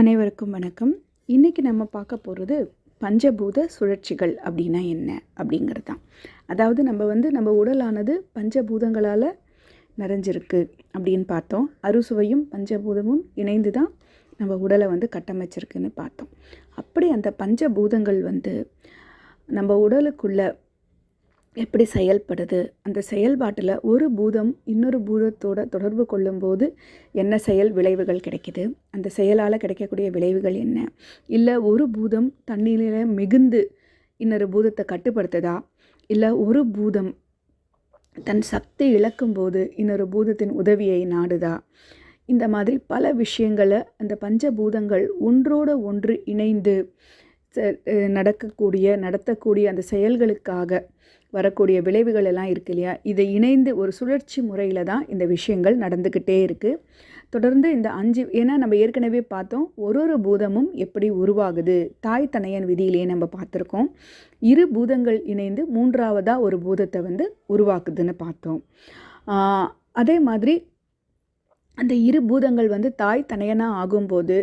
அனைவருக்கும் வணக்கம். இன்றைக்கி நம்ம பார்க்க போகிறது பஞ்சபூத சுழற்சிகள் அப்படின்னா என்ன அப்படிங்கிறது தான் அதாவது நம்ம வந்து நம்ம உடலானது பஞ்சபூதங்களால் நிறைஞ்சிருக்கு அப்படின்னு பார்த்தோம். அறுசுவையும் பஞ்சபூதமும் இணைந்து தான் நம்ம உடலை வந்து கட்டமைச்சிருக்குன்னு பார்த்தோம். அப்படி அந்த பஞ்சபூதங்கள் வந்து நம்ம உடலுக்குள்ள எப்படி செயல்படுது? அந்த செயல்பாட்டில் ஒரு பூதம் இன்னொரு பூதத்தோட தொடர்பு கொள்ளும்போது என்ன செயல் விளைவுகள் கிடைக்குது? அந்த செயலால் கிடைக்கக்கூடிய விளைவுகள் என்ன? இல்லை ஒரு பூதம் தண்ணீரில் மிகுந்து இன்னொரு பூதத்தை கட்டுப்படுத்துதா? இல்லை ஒரு பூதம் தன் சக்தி இழக்கும்போது இன்னொரு பூதத்தின் உதவியை நாடுதா? இந்த மாதிரி பல விஷயங்களை அந்த பஞ்சபூதங்கள் ஒன்றோட ஒன்று இணைந்து நடக்கக்கூடிய நடத்தக்கூடிய அந்த செயல்களுக்காக வரக்கூடிய விளைவுகள் எல்லாம் இருக்கு இல்லையா? இதை இணைந்து ஒரு சுழற்சி முறையில் தான் இந்த விஷயங்கள் நடந்துக்கிட்டே இருக்குது தொடர்ந்து இந்த அஞ்சு ஏன்னா நம்ம ஏற்கனவே பார்த்தோம் ஒரு ஒரு பூதமும் எப்படி உருவாகுது? தாய் தனையன் விதியிலேயே நம்ம பார்த்துருக்கோம். இரு பூதங்கள் இணைந்து மூன்றாவதாக ஒரு பூதத்தை வந்து உருவாக்குதுன்னு பார்த்தோம். அதே மாதிரி அந்த இரு பூதங்கள் வந்து தாய் தனையனாக ஆகும்போது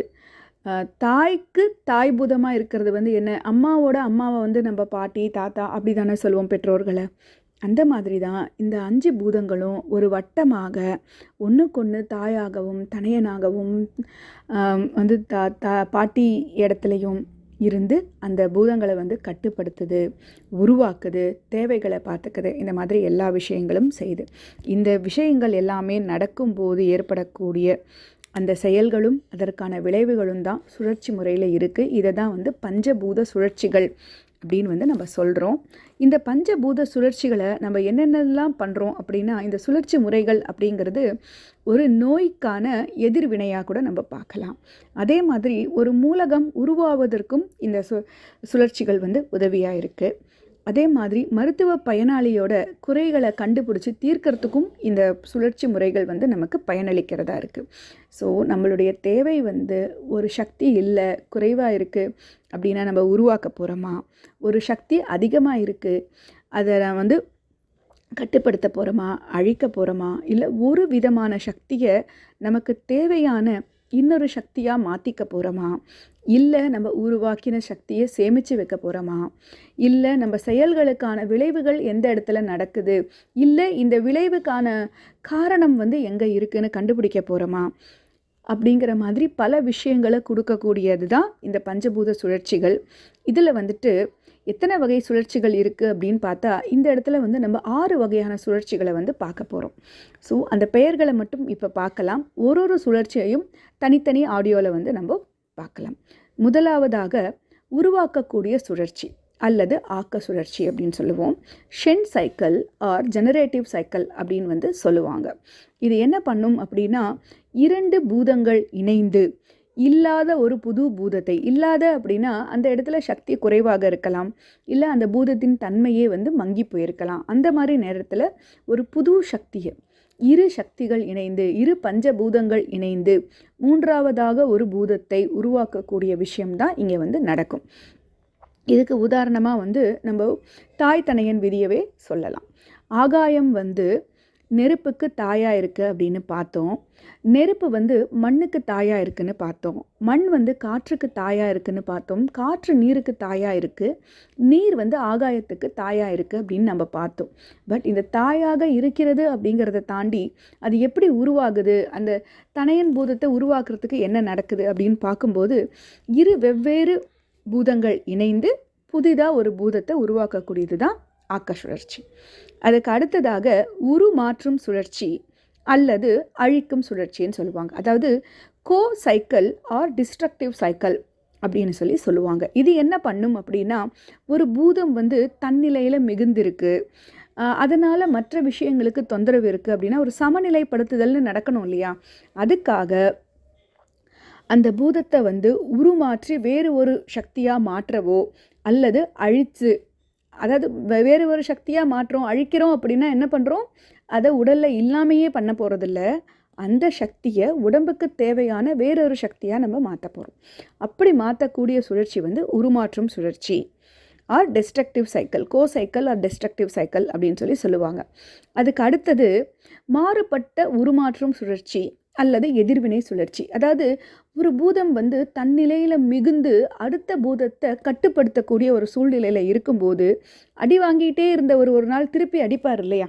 தாய்க்கு தாய் பூதமாக இருக்கிறது வந்து என்ன? அம்மாவோட அம்மாவை வந்து நம்ம பாட்டி தாத்தா அப்படி தானே சொல்லுவோம் பெற்றோர்களை. அந்த மாதிரி தான் இந்த அஞ்சு பூதங்களும் ஒரு வட்டமாக ஒன்றுக்கொன்று தாயாகவும் தனையனாகவும் வந்து தா தா பாட்டி இடத்துலையும் இருந்து அந்த பூதங்களை வந்து கட்டுப்படுத்துது உருவாக்குது தேவைகளை பார்த்துக்குது. இந்த மாதிரி எல்லா விஷயங்களும் செய்யுது இந்த விஷயங்கள் எல்லாமே நடக்கும்போது ஏற்படக்கூடிய அந்த செயல்களும் அதற்கான விளைவுகளும் தான் சுழற்சி முறையில் இருக்குது இதை தான் வந்து பஞ்சபூத சுழற்சிகள் அப்படின்னு வந்து நம்ம சொல்கிறோம் இந்த பஞ்சபூத சுழற்சிகளை நம்ம என்னென்னலாம் பண்ணுறோம் அப்படின்னா இந்த சுழற்சி முறைகள் அப்படிங்கிறது ஒரு நோய்க்கான எதிர்வினையாக கூட நம்ம பார்க்கலாம். அதே மாதிரி ஒரு மூலகம் உருவாவதற்கும் இந்த சு சுழற்சிகள் வந்து உதவியாக இருக்குது அதே மாதிரி மருத்துவ பயனாளியோட குறைகளை கண்டுபிடிச்சி தீர்க்கறதுக்கும் இந்த சுழற்சி முறைகள் வந்து நமக்கு பயனளிக்கிறதா இருக்குது ஸோ நம்மளுடைய தேவை வந்து ஒரு சக்தி இல்லை குறைவாக இருக்குது அப்படின்னா நம்ம உருவாக்க போகிறோமா ஒரு சக்தி அதிகமாக இருக்குது அதை நான் வந்து கட்டுப்படுத்த போகிறோமா அழிக்க போகிறோமா இல்லை ஒரு விதமான சக்தியை நமக்கு தேவையான இன்னொரு சக்தியாக மாற்றிக்க போகிறோமா இல்லை நம்ம உருவாக்கின சக்தியை சேமித்து வைக்க போகிறோமா இல்லை நம்ம செயல்களுக்கான விளைவுகள் எந்த இடத்துல நடக்குது? இல்லை இந்த விளைவுக்கான காரணம் வந்து எங்கே இருக்குன்னு கண்டுபிடிக்க போகிறோமா அப்படிங்கிற மாதிரி பல விஷயங்களை கொடுக்கக்கூடியது தான் இந்த பஞ்சபூத சுழற்சிகள். இதில் வந்துட்டு எத்தனை வகை சுழற்சிகள் இருக்குது அப்படின்னு பார்த்தா இந்த இடத்துல வந்து நம்ம ஆறு வகையான சுழற்சிகளை வந்து பார்க்க போகிறோம் ஸோ அந்த பெயர்களை மட்டும் இப்போ பார்க்கலாம். ஒரு ஒரு சுழற்சியையும் தனித்தனி ஆடியோவில் வந்து நம்ம பார்க்கலாம். முதலாவதாக உருவாக்கக்கூடிய சுழற்சி அல்லது ஆக்க சுழற்சி அப்படின்னு சொல்லுவோம். ஷென் சைக்கிள் ஆர் ஜெனரேட்டிவ் சைக்கிள் அப்படின்னு வந்து சொல்லுவாங்க. இது என்ன பண்ணும் அப்படின்னா இரண்டு பூதங்கள் இணைந்து இல்லாத ஒரு புது பூதத்தை இல்லாத அப்படின்னா அந்த இடத்துல சக்தி குறைவாக இருக்கலாம். இல்லை அந்த பூதத்தின் தன்மையே வந்து மங்கி போயிருக்கலாம். அந்த மாதிரி நேரத்தில் ஒரு புது சக்தியை இரு சக்திகள் இணைந்து இரு பஞ்சபூதங்கள் இணைந்து மூன்றாவதாக ஒரு பூதத்தை உருவாக்கக்கூடிய விஷயம்தான் இங்கே வந்து நடக்கும். இதுக்கு உதாரணமாக வந்து நம்ம தாய் தனையன் விதியவே சொல்லலாம். ஆகாயம் வந்து நெருப்புக்கு தாயாக இருக்குது அப்படின்னு பார்த்தோம். நெருப்பு வந்து மண்ணுக்கு தாயாக இருக்குன்னு பார்த்தோம். மண் வந்து காற்றுக்கு தாயாக இருக்குன்னு பார்த்தோம். காற்று நீருக்கு தாயாக இருக்குது நீர் வந்து ஆகாயத்துக்கு தாயாக இருக்குது அப்படின்னு நம்ம பார்த்தோம். பட் இந்த தாயாக இருக்கிறது அப்படிங்கிறத தாண்டி அது எப்படி உருவாகுது? அந்த தனையன் பூதத்தை உருவாக்குறதுக்கு என்ன நடக்குது அப்படின்னு பார்க்கும்போது இரு வெவ்வேறு பூதங்கள் இணைந்து புதிதாக ஒரு பூதத்தை உருவாக்கக்கூடியது தான் ஆக்க சுழற்சி. அதுக்கு அடுத்ததாக உருமாற்றும் சுழற்சி அல்லது அழிக்கும் சுழற்சின்னு சொல்லுவாங்க. அதாவது கோ சைக்கிள் ஆர் டிஸ்ட்ரக்டிவ் சைக்கிள் அப்படின்னு சொல்லி சொல்லுவாங்க. இது என்ன பண்ணும் அப்படின்னா ஒரு பூதம் வந்து தன்னிலையில் மிகுந்திருக்கு. அதனால் மற்ற விஷயங்களுக்கு தொந்தரவு இருக்குது அப்படின்னா ஒரு சமநிலைப்படுத்துதல்னு நடக்கணும் இல்லையா? அதுக்காக அந்த பூதத்தை வந்து உருமாற்றி வேறு ஒரு சக்தியாக மாற்றவோ அல்லது அழித்து அதாவது வேறு ஒரு சக்தியாக மாற்றுறோம் அழிக்கிறோம் அப்படின்னா என்ன பண்ணுறோம் அதை உடலில் இல்லாமையே பண்ண போகிறதில்ல அந்த சக்தியை உடம்புக்கு தேவையான வேறொரு சக்தியாக நம்ம மாற்ற போகிறோம் அப்படி மாற்றக்கூடிய சுழற்சி வந்து உருமாற்றும் சுழற்சி. ஆர் டெஸ்ட்ரக்டிவ் சைக்கிள் கோ சைக்கிள் ஆர் டெஸ்ட்ரக்டிவ் சைக்கிள் அப்படின்னு சொல்லி சொல்லுவாங்க. அதுக்கு அடுத்தது மாறுபட்ட உருமாற்றும் சுழற்சி அல்லது எதிர்வினை சுழற்சி. அதாவது ஒரு பூதம் வந்து தன் நிலையில் மிகுந்து அடுத்த பூதத்தை கட்டுப்படுத்தக்கூடிய ஒரு சூழ்நிலையில் இருக்கும்போது அடி வாங்கிட்டே இருந்த ஒரு ஒரு நாள் திருப்பி அடிப்பார் இல்லையா?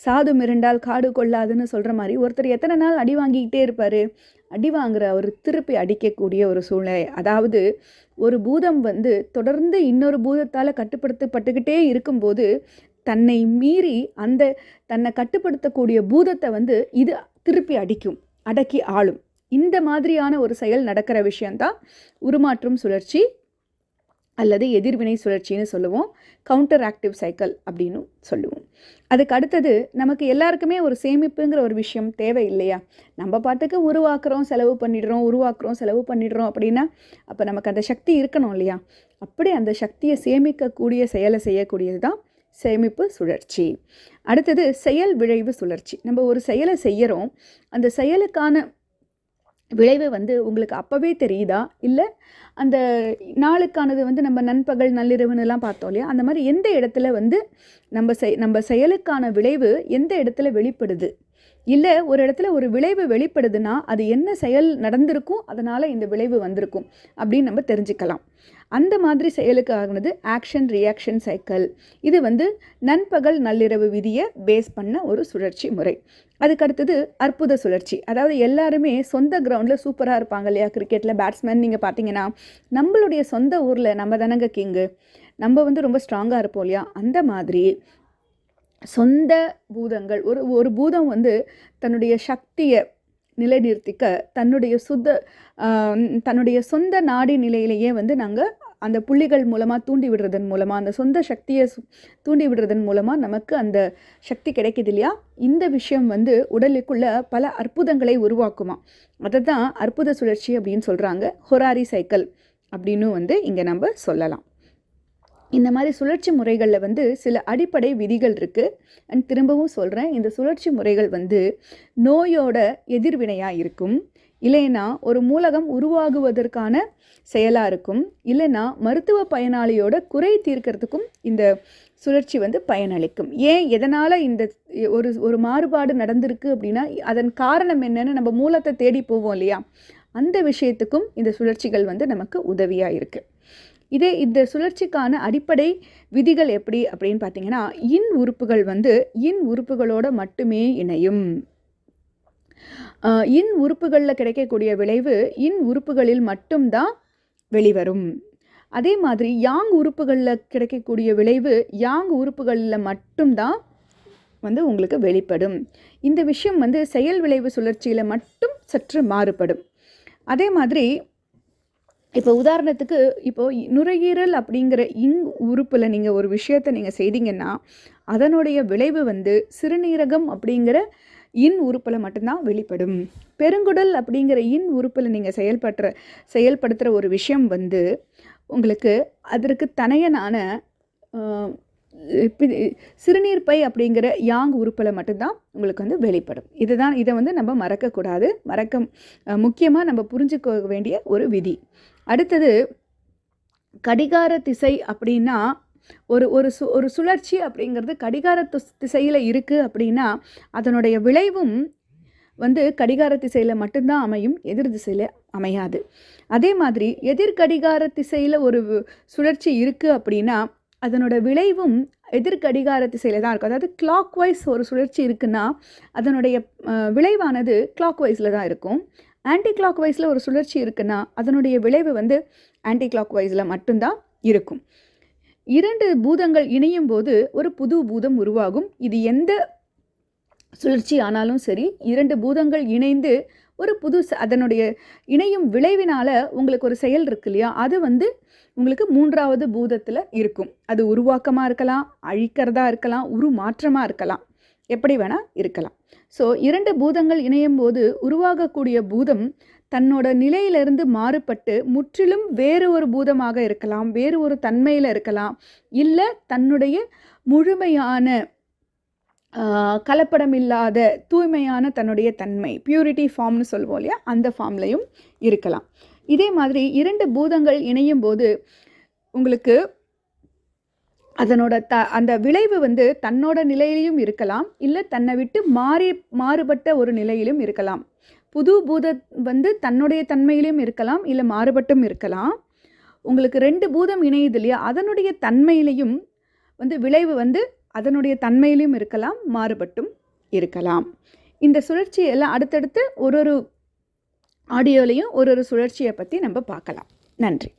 சாது மிரண்டால் காடு கொள்ளாதுன்னு சொல்கிற மாதிரி ஒருத்தர் எத்தனை நாள் அடி வாங்கிக்கிட்டே இருப்பார்? அடி வாங்குற அவர் திருப்பி அடிக்கக்கூடிய ஒரு சூழ்நிலை. அதாவது ஒரு பூதம் வந்து தொடர்ந்து இன்னொரு பூதத்தால் கட்டுப்படுத்தப்பட்டுக்கிட்டே இருக்கும்போது தன்னை மீறி அந்த தன்னை கட்டுப்படுத்தக்கூடிய பூதத்தை வந்து இது திருப்பி அடிக்கும் அடக்கி ஆளும். இந்த மாதிரியான ஒரு செயல் நடக்கிற விஷயந்தான் உருமாற்றும் சுழற்சி அல்லது எதிர்வினை சுழற்சின்னு சொல்லுவோம். கவுண்டர் ஆக்டிவ் சைக்கிள் அப்படின்னு சொல்லுவோம். அதுக்கு அடுத்தது நமக்கு எல்லாருக்குமே ஒரு சேமிப்புங்கிற ஒரு விஷயம் தேவை இல்லையா? நம்ம பாட்டுக்கு உருவாக்குறோம் செலவு பண்ணிடுறோம் உருவாக்குறோம் செலவு பண்ணிடுறோம் அப்படின்னா அப்போ நமக்கு அந்த சக்தி இருக்கணும் இல்லையா? அப்படி அந்த சக்தியை சேமிக்கக்கூடிய செயலை செய்யக்கூடியது தான் சேமிப்பு சுழற்சி. அடுத்தது செயல் விளைவு சுழற்சி. நம்ம ஒரு செயலை செய்கிறோம் அந்த செயலுக்கான விளைவு வந்து உங்களுக்கு அப்போவே தெரியுதா? இல்லை அந்த நாளுக்கானது வந்து நம்ம நண்பகல் நள்ளிரவுன்னுலாம் பார்த்தோம் இல்லையா? அந்த மாதிரி எந்த இடத்துல வந்து நம்ம செய் நம்ம செயலுக்கான விளைவு எந்த இடத்துல வெளிப்படுது? இல்லை ஒரு இடத்துல ஒரு விளைவு வெளிப்படுதுன்னா அது என்ன செயல் நடந்திருக்கும் அதனால் இந்த விளைவு வந்திருக்கும் அப்படின்னு நம்ம தெரிஞ்சுக்கலாம். அந்த மாதிரி செயலுக்கு ஆகினது ஆக்ஷன் ரியாக்ஷன் சைக்கிள் இது வந்து நண்பகல் நள்ளிரவு விதியை பேஸ் பண்ண ஒரு சுழற்சி முறை. அதுக்கு அடுத்தது அற்புத சுழற்சி. அதாவது எல்லாருமே சொந்த கிரவுண்டில் சூப்பராக இருப்பாங்க இல்லையா? கிரிக்கெட்டில் பேட்ஸ்மேன் நீங்கள் பார்த்தீங்கன்னா நம்மளுடைய சொந்த ஊரில் நம்ம தானங்க கிங்கு நம்ம வந்து ரொம்ப ஸ்ட்ராங்காக இருப்போம் இல்லையா? அந்த மாதிரி சொந்த பூதங்கள் ஒரு ஒரு பூதம் வந்து தன்னுடைய சக்தியை நிலைநிறுத்திக்க தன்னுடைய சுத்த தன்னுடைய சொந்த நாடி நிலையிலேயே வந்து நாங்கள் அந்த புள்ளிகள் மூலமாக தூண்டி விடுறதன் மூலமாக அந்த சொந்த சக்தியை தூண்டி விடுறதன் மூலமாக நமக்கு அந்த சக்தி கிடைக்கிது இல்லையா? இந்த விஷயம் வந்து உடலுக்குள்ள பல அற்புதங்களை உருவாக்குமா. அதை தான் அற்புத சுழற்சி அப்படின்னு சொல்கிறாங்க ஹொராரி சைக்கிள் அப்படின்னு வந்து இங்கே நம்ம சொல்லலாம். இந்த மாதிரி சுழற்சி முறைகளில் வந்து சில அடிப்படை விதிகள் இருக்குது அண்ட் திரும்பவும் சொல்கிறேன் இந்த சுழற்சி முறைகள் வந்து நோயோட எதிர்வினையாக இருக்கும். இல்லைன்னா ஒரு மூலகம் உருவாகுவதற்கான செயலாக இருக்கும். இல்லைன்னா மருத்துவ பயனாளியோட குறை தீர்க்கறதுக்கும் இந்த சுழற்சி வந்து பயனளிக்கும். ஏன் எதனால் இந்த ஒரு ஒரு மாறுபாடு நடந்திருக்கு அப்படின்னா அதன் காரணம் என்னென்னு நம்ம மூலத்தை தேடி போவோம் இல்லையா? அந்த விஷயத்துக்கும் இந்த சுழற்சிகள் வந்து நமக்கு உதவியாக இருக்குது இதே இந்த சுழற்சிக்கான அடிப்படை விதிகள் எப்படி அப்படின்னு பார்த்தீங்கன்னா இன் உறுப்புகள் வந்து இன் உறுப்புகளோட மட்டுமே இணையும். இன் உறுப்புகளில் கிடைக்கக்கூடிய விளைவு இன் உறுப்புகளில் மட்டும்தான் வெளிவரும். அதே மாதிரி யாங் உறுப்புகளில் கிடைக்கக்கூடிய விளைவு யாங் உறுப்புகளில் மட்டும்தான் வந்து உங்களுக்கு வெளிப்படும். இந்த விஷயம் வந்து செயல் விளைவு சுழற்சியில் மட்டும் சற்று மாறுபடும். அதே மாதிரி இப்போ உதாரணத்துக்கு இப்போது நுரையீரல் அப்படிங்கிற இங் உறுப்பில் நீங்கள் ஒரு விஷயத்தை நீங்கள் செய்தீங்கன்னா அதனுடைய விளைவு வந்து சிறுநீரகம் அப்படிங்கிற இன் உறுப்பில் மட்டும்தான் வெளிப்படும். பெருங்குடல் அப்படிங்கிற இன் உறுப்பில் நீங்கள் செயல்படுற செயல்படுத்துகிற ஒரு விஷயம் வந்து உங்களுக்கு அதற்கு தனையனான சிறுநீர் பை அப்படிங்கிற யாங் உறுப்பில் மட்டும்தான் உங்களுக்கு வந்து வெளிப்படும். இதுதான் இதை வந்து நம்ம மறக்கக்கூடாது. மறக்க முக்கியமாக நம்ம புரிஞ்சுக்க வேண்டிய ஒரு விதி. அடுத்தது கடிகார திசை அப்படின்னா ஒரு ஒரு சு ஒரு சுழற்சி அப்படிங்கிறது கடிகார திசையில் இருக்குது அப்படின்னா அதனுடைய விளைவும் வந்து கடிகார திசையில் மட்டும்தான் அமையும் எதிர் திசையில் அமையாது. அதே மாதிரி எதிர் கடிகார திசையில் ஒரு சுழற்சி இருக்குது அப்படின்னா அதனோட விளைவும் எதிர் கடிகார திசையில் தான் இருக்கும். அதாவது கிளாக் வைஸ் ஒரு சுழற்சி இருக்குன்னா அதனுடைய விளைவானது கிளாக் வைஸில் தான் இருக்கும். ஆன்டி கிளாக் வைஸில் ஒரு சுழற்சி இருக்குன்னா அதனுடைய விளைவு வந்து ஆன்டி கிளாக் வைஸில் மட்டும்தான் இருக்கும். இரண்டு பூதங்கள் இணையும் போது ஒரு புது பூதம் உருவாகும். இது எந்த சுழற்சி ஆனாலும் சரி இரண்டு பூதங்கள் இணைந்து ஒரு புது அதனுடைய இணையும் விளைவினால் உங்களுக்கு ஒரு செயல் இருக்கு இல்லையா? அது வந்து உங்களுக்கு மூன்றாவது பூதத்தில் இருக்கும். அது உருவாக்கமாக இருக்கலாம் அழிக்கிறதா இருக்கலாம் உருமாற்றமாக இருக்கலாம். எப்படி வேணால் இருக்கலாம். ஸோ இரண்டு பூதங்கள் இணையும் போது உருவாகக்கூடிய பூதம் தன்னோட நிலையிலிருந்து மாறுபட்டு முற்றிலும் வேறு ஒரு பூதமாக இருக்கலாம் வேறு ஒரு தன்மையில் இருக்கலாம் இல்லை தன்னுடைய முழுமையான கலப்படம் இல்லாத தூய்மையான தன்னுடைய தன்மை பியூரிட்டி ஃபார்ம்னு சொல்லுவோம் இல்லையா? அந்த ஃபார்ம்லையும் இருக்கலாம். இதே மாதிரி இரண்டு பூதங்கள் இணையும் போது உங்களுக்கு அதனோட த அந்த விளைவு வந்து தன்னோட நிலையிலையும் இருக்கலாம் இல்லை தன்னை விட்டு மாறி மாறுபட்ட ஒரு நிலையிலும் இருக்கலாம். புது பூதம் வந்து தன்னுடைய தன்மையிலையும் இருக்கலாம் இல்லை மாறுபட்டும் இருக்கலாம். உங்களுக்கு ரெண்டு பூதம் இணையுது இல்லையா? அதனுடைய தன்மையிலையும் வந்து விளைவு வந்து அதனுடைய தன்மையிலையும் இருக்கலாம் மாறுபட்டும் இருக்கலாம். இந்த சுழற்சி எல்லாம் அடுத்தடுத்து ஒரு ஒரு ஆடியோலையும் ஒரு ஒரு சுழற்சியை பற்றி நம்ம பார்க்கலாம். நன்றி.